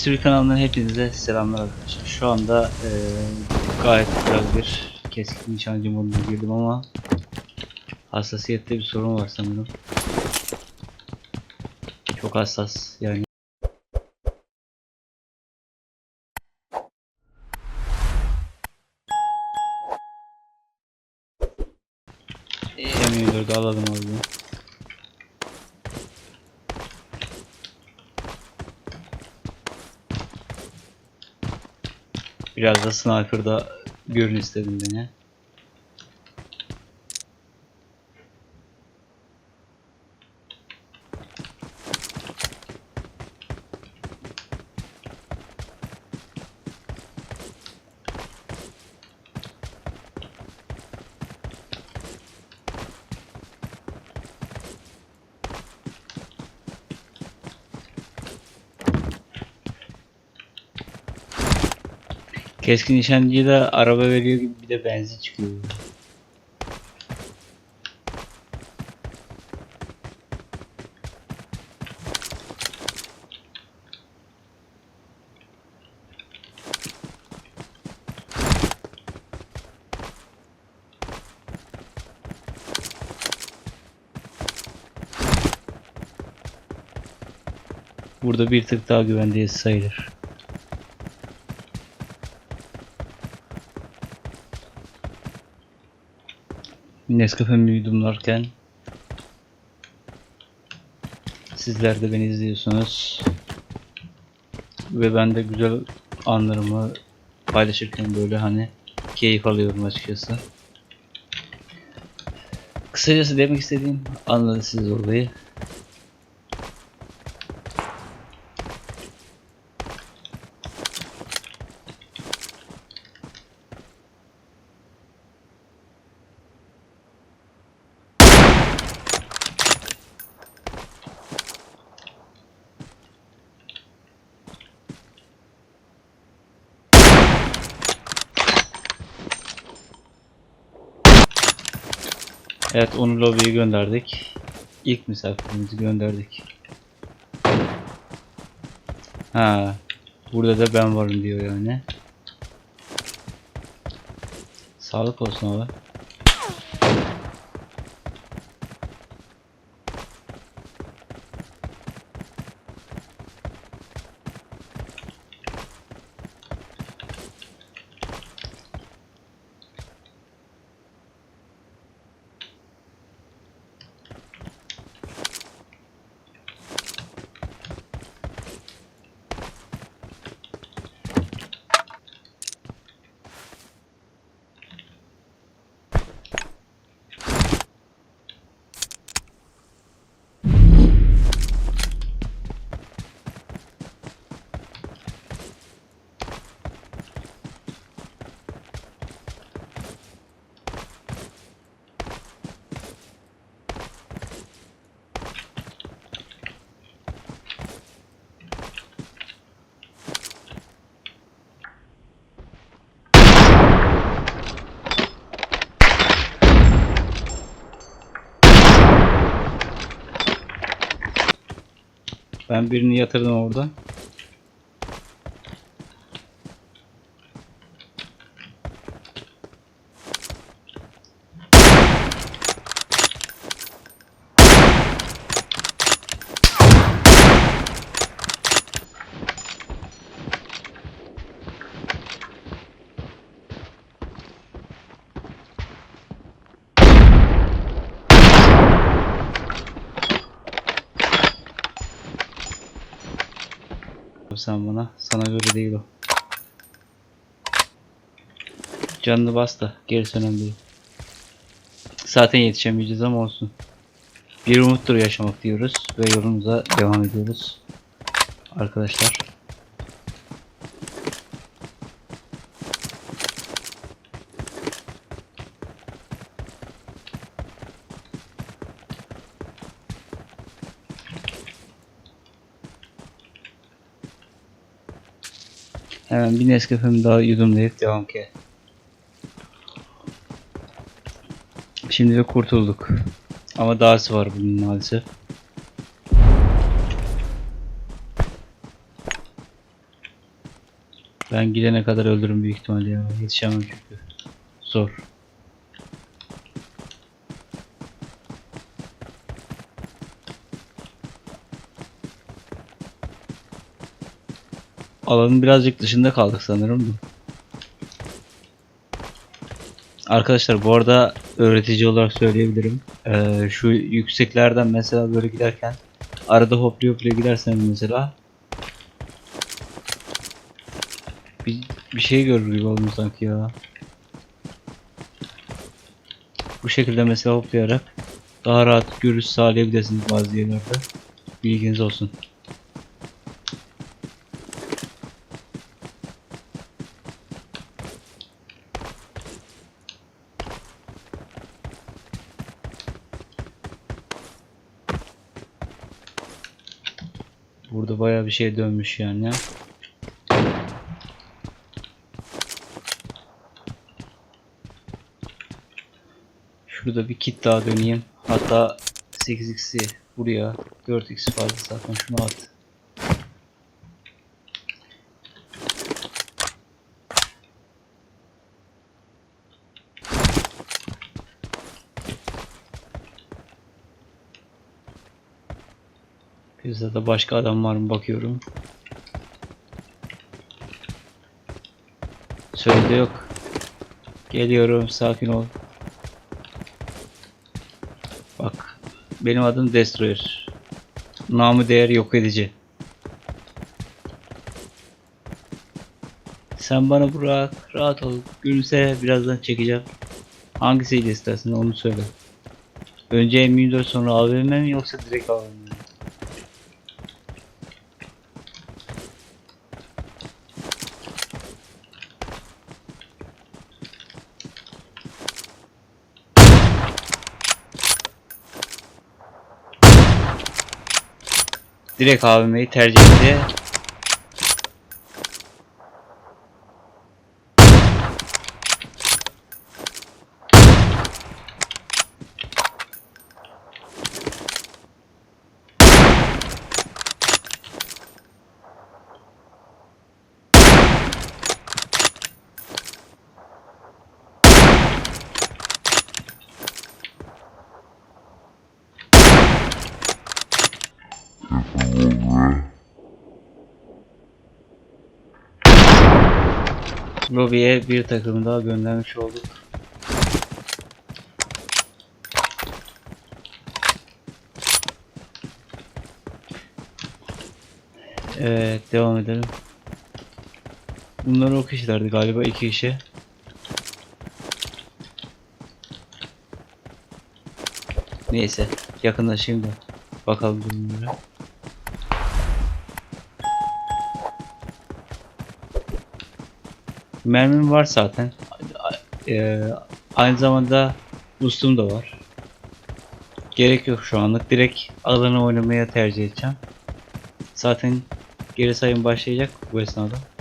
Sürü kanalından hepinize selamlar arkadaşlar. Şu anda eee, gayet güzel bir keskin nişancı moduna girdim ama hassasiyette bir sorun var sanırım. Çok hassas yani. Biraz da sniper'da görün istedim beni. Keskin nişancıya da araba veriyor gibi bir de benzin çıkıyor. Burada bir tık daha güvendeyiz sayılır. Nescafe'mi yudumlarken sizler de beni izliyorsunuz ve ben de güzel anlarımı paylaşırken böyle hani keyif alıyorum açıkçası. Kısacası demek istediğim anladınız siz olayı. Evet onu lobiye gönderdik. İlk misafirimizi gönderdik. Ha, burada da ben varım diyor yani. Sağlık olsun abi. Ben birini yatırdım orada. Sen bana. Sana göre değil o. Canını bas da. Gerisi önemli değil. Zaten yetişemeyeceğiz ama olsun. Bir umuttur yaşamak diyoruz ve yolumuza devam ediyoruz. Arkadaşlar. Hemen bir Nescafe'mi daha yudumlayıp devam ki. Şimdi de kurtulduk. Ama dahası var bunun maalesef. Ben gidene kadar öldürürüm büyük ihtimalle ya. Yetişemem çünkü. Zor. Alanın birazcık dışında kaldık sanırım. Arkadaşlar bu arada öğretici olarak söyleyebilirim. Ee, şu yükseklerden mesela böyle giderken arada hopluyor hopluyor gidersen mesela bir, bir şey görür gibi oldum sanki ya. Bu şekilde mesela hoplayarak daha rahat görüş sağlayabilirsiniz bazı yerlerde. Bilginiz olsun. Burada bayağı bir şey dönmüş yani. ya. Şurada bir kit daha döneyim. Hatta 8x'i buraya 4x fazla zaten şunu at. Pizzada başka adam var mı bakıyorum. Sözde yok. Geliyorum sakin ol. Bak benim adım Destroyer. Namı değer yok edici. Sen bana bırak rahat ol. Gülse birazdan çekeceğim. Hangisiyle istersin onu söyle. Önce M24 sonra AVM mi yoksa direkt AVM? Direkt AVM'yi tercih etti. Lobiye bir takım daha göndermiş olduk. Evet devam edelim. Bunlar o kişilerdi galiba iki kişi. Neyse yakınlaşayım da bakalım durumlara. Mermim var zaten. Eee, aynı zamanda boostum da var. Gerek yok şu anlık. Direkt alanı oynamaya tercih edeceğim. Zaten geri sayım başlayacak bu esnada.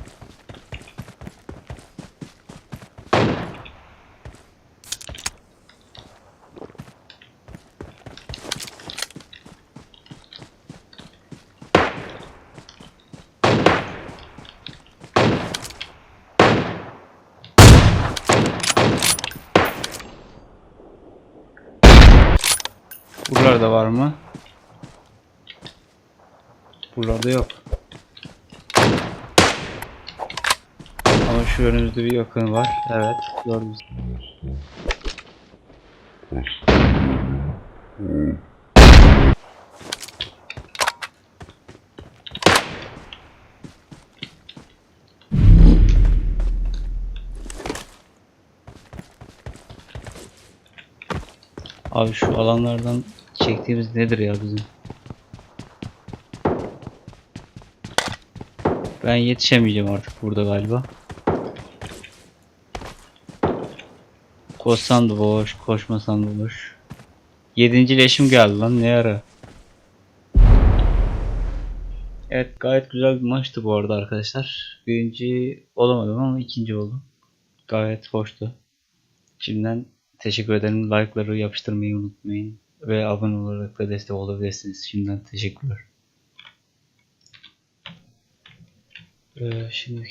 Buralarda var mı? Buralarda yok. Ama şu önümüzde bir yakın var. Evet, gördüm. Abi şu alanlardan çektiğimiz nedir ya bizim? Ben yetişemeyeceğim artık burada galiba. Koşsan da boş, koşmasan da boş. Yedinci leşim geldi lan ne ara? Evet gayet güzel bir maçtı bu arada arkadaşlar. Birinci olamadım ama ikinci oldum. Gayet hoştu. Şimdiden teşekkür ederim. Like'ları yapıştırmayı unutmayın. Ve abone olarak da destek olabilirsiniz. Şimdiden teşekkürler. Ee, şimdi